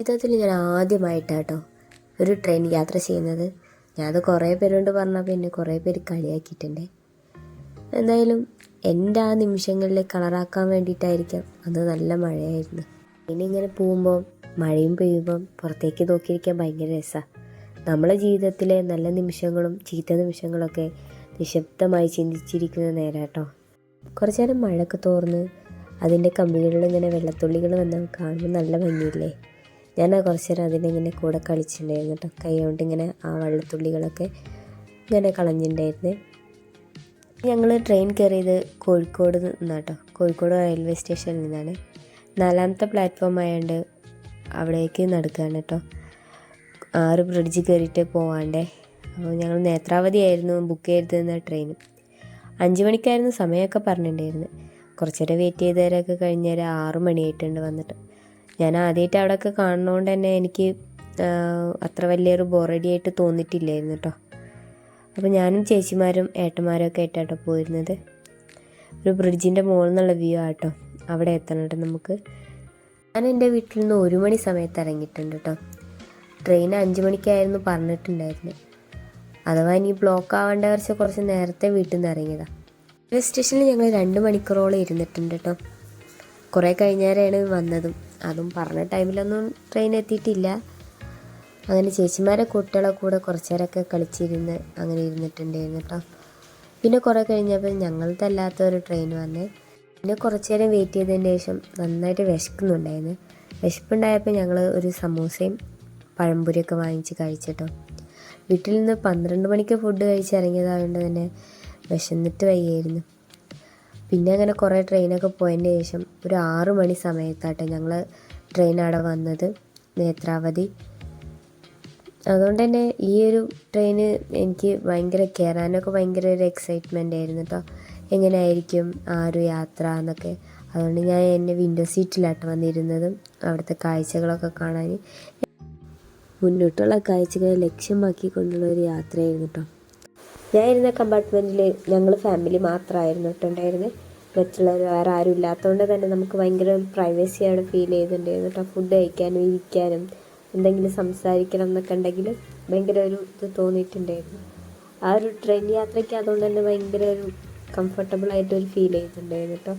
ജീവിതത്തിൽ ഞാൻ ആദ്യമായിട്ടാട്ടോ ഒരു ട്രെയിൻ യാത്ര ചെയ്യുന്നത്. ഞാനത് കുറേ പേരോട് പറഞ്ഞപ്പോൾ എന്നെ കുറേ പേര് കളിയാക്കിയിട്ടുണ്ട്. എന്തായാലും എന്റെ ആ നിമിഷങ്ങളിൽ കളറാക്കാൻ വേണ്ടിയിട്ടായിരിക്കാം അത് നല്ല മഴയായിരുന്നു. പിന്നെ ഇങ്ങനെ പോകുമ്പോൾ മഴയും പെയ്യുമ്പം പുറത്തേക്ക് നോക്കിയിരിക്കാൻ ഭയങ്കര രസമാണ് നമ്മളെ ജീവിതത്തിലെ നല്ല നിമിഷങ്ങളും ചീത്ത നിമിഷങ്ങളൊക്കെ നിശബ്ദമായി ചിന്തിച്ചിരിക്കുന്ന നേരാട്ടോ. കുറച്ചു നേരം മഴയൊക്കെ തോർന്ന് അതിന്റെ കമ്പികളിൽ ഇങ്ങനെ വെള്ളത്തുള്ളികൾ വന്ന് കാണുമ്പോൾ നല്ല ഭംഗിയില്ലേ? ഞാൻ കുറച്ച് നേരം അതിനിങ്ങനെ കൂടെ കളിച്ചിട്ടുണ്ടായിരുന്നു കേട്ടോ. കൈ കൊണ്ട് ഇങ്ങനെ ആ വെള്ളത്തുള്ളികളൊക്കെ ഇങ്ങനെ കളഞ്ഞിട്ടുണ്ടായിരുന്നു. ഞങ്ങൾ ട്രെയിൻ കയറിയത് കോഴിക്കോട് നിന്നാട്ടോ കോഴിക്കോട് റെയിൽവേ സ്റ്റേഷനിൽ നിന്നാണ്. നാലാമത്തെ പ്ലാറ്റ്ഫോം ആയതുകൊണ്ട് അവിടേക്ക് നടക്കുകയാണ് കേട്ടോ ആറ് ബ്രിഡ്ജ് കയറിയിട്ട് പോവാണ്ടേ. അപ്പോൾ ഞങ്ങൾ നേത്രാവതി ആയിരുന്നു ബുക്ക് ചെയ്തിരുന്ന ട്രെയിൻ അഞ്ച് മണിക്കായിരുന്നു സമയമൊക്കെ പറഞ്ഞിട്ടുണ്ടായിരുന്നു. കുറച്ചേരം വെയിറ്റ് ചെയ്തവരൊക്കെ കഴിഞ്ഞേരം ആറ് മണിയായിട്ടുണ്ട് വന്നിട്ട്. ഞാൻ ആദ്യമായിട്ട് അവിടെയൊക്കെ കാണുന്നതുകൊണ്ട് തന്നെ എനിക്ക് അത്ര വലിയൊരു ബോറടി ആയിട്ട് തോന്നിയിട്ടില്ലായിരുന്നു കേട്ടോ അപ്പോൾ ഞാനും ചേച്ചിമാരും ഏട്ടന്മാരും ഒക്കെ ആയിട്ടാട്ടോ പോയിരുന്നത്. ഒരു ബ്രിഡ്ജിന്റെ മുകളിൽ നിന്നുള്ള വ്യൂ ആട്ടോ അവിടെ എത്തണം നമുക്ക്. ഞാൻ എന്റെ വീട്ടിൽ നിന്ന് ഒരു മണി സമയത്ത് ഇറങ്ങിയിട്ടുണ്ട് കേട്ടോ ട്രെയിൻ അഞ്ച് മണിക്കായിരുന്നു പറഞ്ഞിട്ടുണ്ടായിരുന്നത് അഥവാ ഇനി ബ്ലോക്ക് ആവേണ്ട കുറച്ച് കുറച്ച് നേരത്തെ വീട്ടിൽ നിന്ന് ഇറങ്ങിയതാണ് റെയിൽവേ സ്റ്റേഷനിൽ ഞങ്ങൾ രണ്ട് മണിക്കൂറോളം ഇരുന്നിട്ടുണ്ട് കേട്ടോ കുറേ കഴിഞ്ഞേരാണ് വന്നതും. അതും പറഞ്ഞ ടൈമിലൊന്നും ട്രെയിൻ എത്തിയിട്ടില്ല. അങ്ങനെ ചേച്ചിമാരെ കുട്ടികളെ കൂടെ കുറച്ച് നേരമൊക്കെ കളിച്ചിരുന്ന് അങ്ങനെ ഇരുന്നിട്ടുണ്ടായിരുന്നു കേട്ടോ പിന്നെ കുറേ കഴിഞ്ഞപ്പോൾ ഞങ്ങളതല്ലാത്ത ഒരു ട്രെയിൻ വന്ന് പിന്നെ കുറച്ച് നേരം വെയിറ്റ് ചെയ്തതിന് ശേഷം നന്നായിട്ട് വിശക്കുന്നുണ്ടായിരുന്നു. വിശപ്പുണ്ടായപ്പോൾ ഞങ്ങൾ ഒരു സമൂസയും പഴംപൊരിയൊക്കെ വാങ്ങിച്ച് കഴിച്ചിട്ടോ വീട്ടിൽ നിന്ന് പന്ത്രണ്ട് മണിക്ക് ഫുഡ് കഴിച്ചിറങ്ങിയതായതുകൊണ്ട് തന്നെ വിശന്നിട്ട് വയ്യായിരുന്നു പിന്നെ അങ്ങനെ കുറേ ട്രെയിനൊക്കെ പോയതിന് ശേഷം ഒരു ആറു മണി സമയത്താട്ടോ ഞങ്ങൾ ട്രെയിൻ അവിടെ വന്നത് നേത്രാവതി. അതുകൊണ്ട് തന്നെ ഈ ഒരു ട്രെയിന് എനിക്ക് ഭയങ്കര കയറാനൊക്കെ ഭയങ്കര ഒരു എക്സൈറ്റ്മെന്റ് ആയിരുന്നു കേട്ടോ എങ്ങനെയായിരിക്കും ആ ഒരു യാത്ര എന്നൊക്കെ. അതുകൊണ്ട് ഞാൻ എന്റെ വിൻഡോ സീറ്റിലാട്ട് വന്നിരുന്നതും അവിടുത്തെ കാഴ്ചകളൊക്കെ കാണാൻ. മുന്നോട്ടുള്ള കാഴ്ചകളെ ലക്ഷ്യമാക്കിക്കൊണ്ടുള്ള ഒരു യാത്രയായിരുന്നു കേട്ടോ ഞാൻ ഇരുന്ന കമ്പാർട്ട്മെന്റിൽ ഞങ്ങൾ ഫാമിലി മാത്രമായിരുന്നു കേട്ടോ ഉണ്ടായിരുന്നത് മറ്റുള്ളവർ വേറെ ആരും ഇല്ലാത്തതുകൊണ്ട് തന്നെ നമുക്ക് ഭയങ്കര പ്രൈവസി ഫീൽ ചെയ്തിട്ടുണ്ടായിരുന്നു കേട്ടോ ഫുഡ് കഴിക്കാനും ഇരിക്കാനും എന്തെങ്കിലും സംസാരിക്കണം എന്നൊക്കെ ഉണ്ടെങ്കിൽ ഭയങ്കര ഒരു ഇത് തോന്നിയിട്ടുണ്ടായിരുന്നു. ആ ഒരു ട്രെയിൻ യാത്രയ്ക്ക് അതുകൊണ്ട് തന്നെ ഭയങ്കര ഒരു കംഫർട്ടബിൾ ആയിട്ടൊരു ഫീൽ ചെയ്തിട്ടുണ്ടായിരുന്നു കേട്ടോ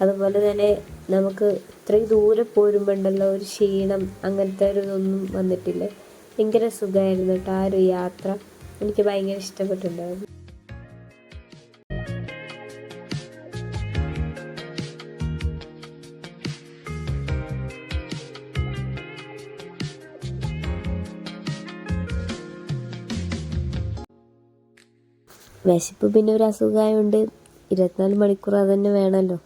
അതുപോലെ തന്നെ നമുക്ക് ഇത്രയും ദൂരെ പോരുമ്പോണ്ടല്ലോ ഒരു ക്ഷീണം അങ്ങനത്തെ ഒരു ഇതൊന്നും വന്നിട്ടില്ല. ഭയങ്കര സുഖമായിരുന്നു കേട്ടോ ആ ഒരു യാത്ര. എനിക്ക് ഭയങ്കര ഇഷ്ടപ്പെട്ടിട്ടുണ്ടായിരുന്നു. വിശപ്പ് പിന്നെ ഒരു അസുഖമായതുകൊണ്ട് ഇരുപത്തിനാല് മണിക്കൂർ തന്നെ വേണമല്ലോ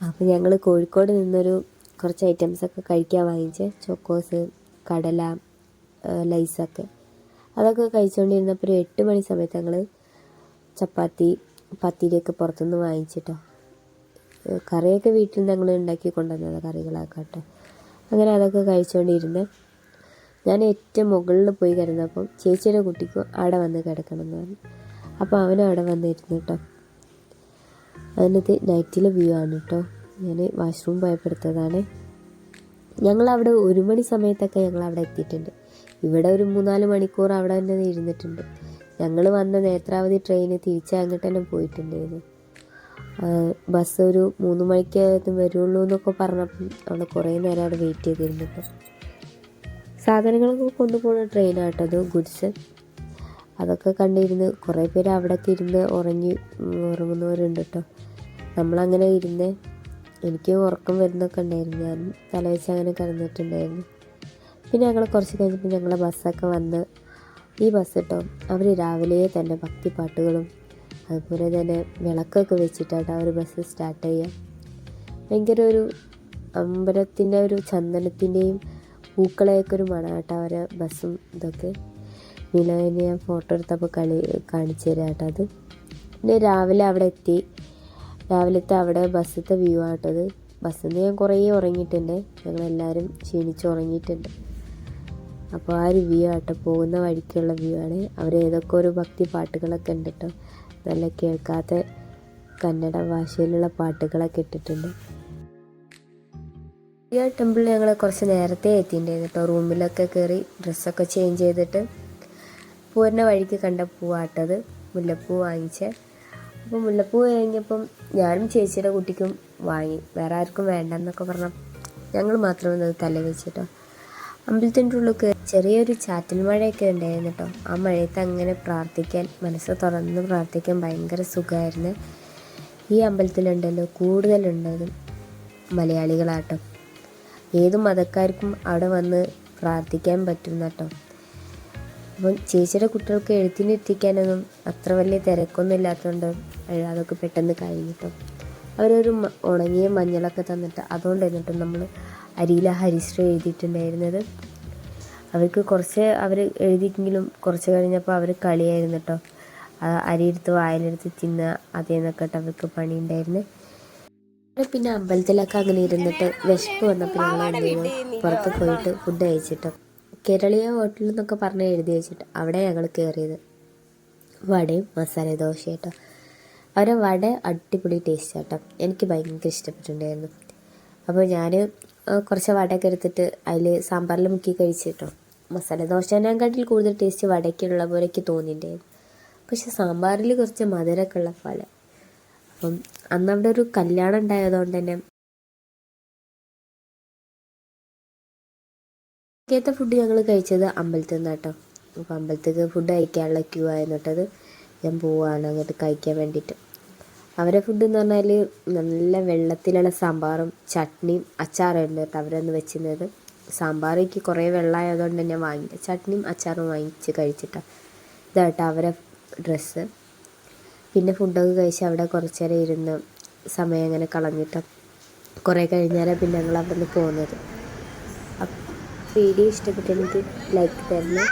അപ്പോൾ ഞങ്ങൾ കോഴിക്കോട് നിന്നൊരു കുറച്ച് ഐറ്റംസൊക്കെ കഴിക്കാൻ വാങ്ങിച്ച്. ചോക്കോസ് കടല ലൈസൊക്കെ. അതൊക്കെ കഴിച്ചുകൊണ്ടിരുന്നപ്പോൾ ഒരു എട്ട് മണി സമയത്ത് ഞങ്ങൾ ചപ്പാത്തി പത്തിരിയൊക്കെ പുറത്തുനിന്ന് വാങ്ങിച്ചിട്ടോ. കറിയൊക്കെ വീട്ടിൽ നിന്ന് ഞങ്ങൾ ഉണ്ടാക്കി കൊണ്ടുവന്നത് കറികളൊക്കെ കേട്ടോ അങ്ങനെ അതൊക്കെ കഴിച്ചുകൊണ്ടിരുന്ന് ഞാൻ ഏറ്റവും മുകളിൽ പോയി കിടന്നപ്പം ചേച്ചിയുടെ കുട്ടിക്കും അവിടെ വന്ന് കിടക്കണം എന്ന് പറഞ്ഞു. അപ്പോൾ അവനും അവിടെ വന്നിരുന്നു കേട്ടോ അതിനകത്ത് നൈറ്റിലെ വ്യൂ ആണ് കേട്ടോ ഞാൻ വാഷ്റൂം പോയപ്പെടുത്തതാണ് ഞങ്ങൾ ഞങ്ങളവിടെ ഒരു മണി സമയത്തൊക്കെ ഞങ്ങൾ അവിടെ എത്തിയിട്ടുണ്ട്. ഇവിടെ ഒരു മൂന്നാൽ മണിക്കൂർ അവിടെ തന്നെ ഇരുന്നിട്ടുണ്ട്. ഞങ്ങൾ വന്ന നേത്രാവതി ട്രെയിന് തിരിച്ച് അങ്ങോട്ട് തന്നെ പോയിട്ടുണ്ടായിരുന്നു ബസ് ഒരു മൂന്ന് മണിക്ക് വരുള്ളൂ എന്നൊക്കെ പറഞ്ഞപ്പം അവിടെ കുറേ നേരം അവിടെ വെയിറ്റ് ചെയ്തിരുന്നു കേട്ടോ സാധനങ്ങളൊക്കെ കൊണ്ടുപോകുന്ന ട്രെയിനാട്ടോ ഗുഡ്സ്. അതൊക്കെ കണ്ടിരുന്ന് കുറേ പേര് അവിടെയൊക്കെ ഇരുന്ന് ഉറങ്ങി ഉറങ്ങുന്നവരുണ്ട് കേട്ടോ നമ്മളങ്ങനെ ഇരുന്ന് എനിക്ക് ഉറക്കം വരുന്നൊക്കെ ഉണ്ടായിരുന്നു. ഞാൻ തലവെച്ച് അങ്ങനെ കിടന്നിട്ടുണ്ടായിരുന്നു. പിന്നെ ഞങ്ങൾ കുറച്ച് കഴിഞ്ഞപ്പോൾ ഞങ്ങളെ ബസ്സൊക്കെ വന്ന് ഈ ബസ് കേട്ടോ അവർ രാവിലെ തന്നെ ഭക്തിപ്പാട്ടുകളും അതുപോലെ തന്നെ വിളക്കൊക്കെ വെച്ചിട്ടാണ് അവർ ബസ് സ്റ്റാർട്ട് ചെയ്യുക. ഭയങ്കര ഒരു അമ്പലത്തിന്റെ ഒരു ചന്ദനത്തിന്റെയും പൂക്കളെയൊക്കെ ഒരു മണമാട്ടോ അവരെ ബസ്സും ഇതൊക്കെ. നിലവിനെ ഞാൻ ഫോട്ടോ എടുത്തപ്പോൾ കളി കാണിച്ചു തരാം കേട്ടോ അത്. പിന്നെ രാവിലെ അവിടെ എത്തി. രാവിലത്തെ അവിടെ ബസ്സത്തെ വ്യൂ ആട്ടത് ബസ്സിൽ നിന്ന് ഞാൻ കുറേ ഉറങ്ങിയിട്ടുണ്ട്. ഞങ്ങളെല്ലാവരും ക്ഷീണിച്ച് ഉറങ്ങിയിട്ടുണ്ട്. അപ്പോൾ ആ ഒരു വ്യൂ ആട്ടോ പോകുന്ന വഴിക്കുള്ള വ്യൂ ആണ്. അവർ ഏതൊക്കെ ഒരു ഭക്തി പാട്ടുകളൊക്കെ ഉണ്ട് കേട്ടോ നല്ല കേൾക്കാത്ത കന്നഡ ഭാഷയിലുള്ള പാട്ടുകളൊക്കെ ഇട്ടിട്ടുണ്ട്. ഈ ടെമ്പിളിൽ ഞങ്ങൾ കുറച്ച് നേരത്തെ എത്തിയിട്ടുണ്ടായിരുന്നു കേട്ടോ റൂമിലൊക്കെ കയറി ഡ്രസ്സൊക്കെ ചേഞ്ച് ചെയ്തിട്ട് പൂരിന്റെ വഴിക്ക് കണ്ട പൂവാട്ടത് മുല്ലപ്പൂ വാങ്ങിച്ചേ. അപ്പോൾ മുല്ലപ്പൂ കഴിഞ്ഞപ്പം ഞാനും ചേച്ചിയുടെ കുട്ടിക്കും വാങ്ങി. വേറെ ആർക്കും വേണ്ടെന്നൊക്കെ പറഞ്ഞ ഞങ്ങൾ മാത്രം അത് തല വെച്ചിട്ടോ അമ്പലത്തിന്റെ ഉള്ളിൽ ചെറിയൊരു ചാറ്റൽ മഴയൊക്കെ ഉണ്ടായിരുന്നു കേട്ടോ. ആ മഴയത്ത് അങ്ങനെ പ്രാർത്ഥിക്കാൻ മനസ്സ് തുറന്ന് പ്രാർത്ഥിക്കാൻ ഭയങ്കര സുഖമായിരുന്നു. ഈ അമ്പലത്തിലുണ്ടല്ലോ കൂടുതലുണ്ടതും മലയാളികളാട്ടോ. ഏത് മതക്കാർക്കും അവിടെ വന്ന് പ്രാർത്ഥിക്കാൻ പറ്റും കേട്ടോ. അപ്പം ചേച്ചിയുടെ കുട്ടികൾക്ക് എഴുത്തിനെത്തിക്കാനൊന്നും അത്ര വലിയ തിരക്കൊന്നും ഇല്ലാത്തതുകൊണ്ട് അതൊക്കെ പെട്ടെന്ന് കഴിഞ്ഞിട്ടോ. അവരൊരു ഉണങ്ങിയ മഞ്ഞളൊക്കെ തന്നിട്ട് അതുകൊണ്ട് എന്നിട്ട് നമ്മൾ അരിയില ഹരിശ്രീ എഴുതിയിട്ടുണ്ടായിരുന്നത്. അവർക്ക് കുറച്ച് അവർ എഴുതിയെങ്കിലും കുറച്ച് കഴിഞ്ഞപ്പോൾ അവർ കളിയായിരുന്നു കേട്ടോ അരിയെടുത്ത് വായിലെടുത്ത് തിന്ന അതേന്നൊക്കെ അവർക്ക് പണിയുണ്ടായിരുന്നു. പിന്നെ അമ്പലത്തിലൊക്കെ അങ്ങനെ ഇരുന്നിട്ട് വിശപ്പ് വന്നപ്പോൾ ഞങ്ങൾ എന്ത് ചെയ്യുന്നു പുറത്ത് പോയിട്ട് ഫുഡ് കഴിച്ചിട്ടോ. കേരളീയ ഹോട്ടലിൽ എന്നൊക്കെ പറഞ്ഞ് എഴുതി വെച്ചിട്ട് അവിടെ ഞങ്ങൾ കയറിയത് വടയും മസാല ദോശ കേട്ടോ അവരെ വട അടിപൊളി ടേസ്റ്റ് കേട്ടോ എനിക്ക് ഭയങ്കര ഇഷ്ടപ്പെട്ടിട്ടുണ്ടായിരുന്നു. അപ്പോൾ ഞാൻ കുറച്ച് വടയൊക്കെ എടുത്തിട്ട് അതിൽ സാമ്പാറിൽ മുക്കി കഴിച്ചിട്ടോ. മസാല ദോശേനെക്കാട്ടിൽ കൂടുതൽ ടേസ്റ്റ് വടയ്ക്കുള്ള പോലെയൊക്കെ തോന്നിയിട്ടുണ്ടായിരുന്നു പക്ഷെ സാമ്പാറിൽ കുറച്ച് മധുരമൊക്കെ ഉള്ള പോലെ. അപ്പം അന്ന് അവിടെ ഒരു കല്യാണം ഉണ്ടായതുകൊണ്ട് തന്നെ ഇങ്ങനത്തെ ഫുഡ് ഞങ്ങൾ കഴിച്ചത് അമ്പലത്തിൽ നിന്ന് കേട്ടോ. അപ്പോൾ അമ്പലത്തേക്ക് ഫുഡ് കഴിക്കാനുള്ള ക്യൂ ആയിരുന്നു കേട്ടത് ഞാൻ പോവാണ് അങ്ങോട്ട് കഴിക്കാൻ വേണ്ടിയിട്ട്. അവരെ ഫുഡ് എന്ന് പറഞ്ഞാൽ നല്ല വെള്ളത്തിലുള്ള സാമ്പാറും ചട്നിയും അച്ചാറും കേട്ടോ അവരന്ന് വെച്ചിരുന്നത് സാമ്പാർ എനിക്ക് കുറേ വെള്ളമായതുകൊണ്ട് തന്നെ വാങ്ങി ചട്നിയും അച്ചാറും വാങ്ങിച്ച് കഴിച്ചിട്ടാണ് ഇതാട്ടോ അവരെ ഡ്രസ്സ് പിന്നെ ഫുഡൊക്കെ കഴിച്ച് അവിടെ കുറച്ച് നേരം ഇരുന്ന് സമയം അങ്ങനെ കളഞ്ഞിട്ട് കുറേ കഴിഞ്ഞാലാണ് പിന്നെ ഞങ്ങൾ അവിടെ നിന്ന് പോകുന്നത് വീഡിയോ ഇഷ്ടപ്പെട്ടെങ്കിൽ ലൈക്ക് തരണം.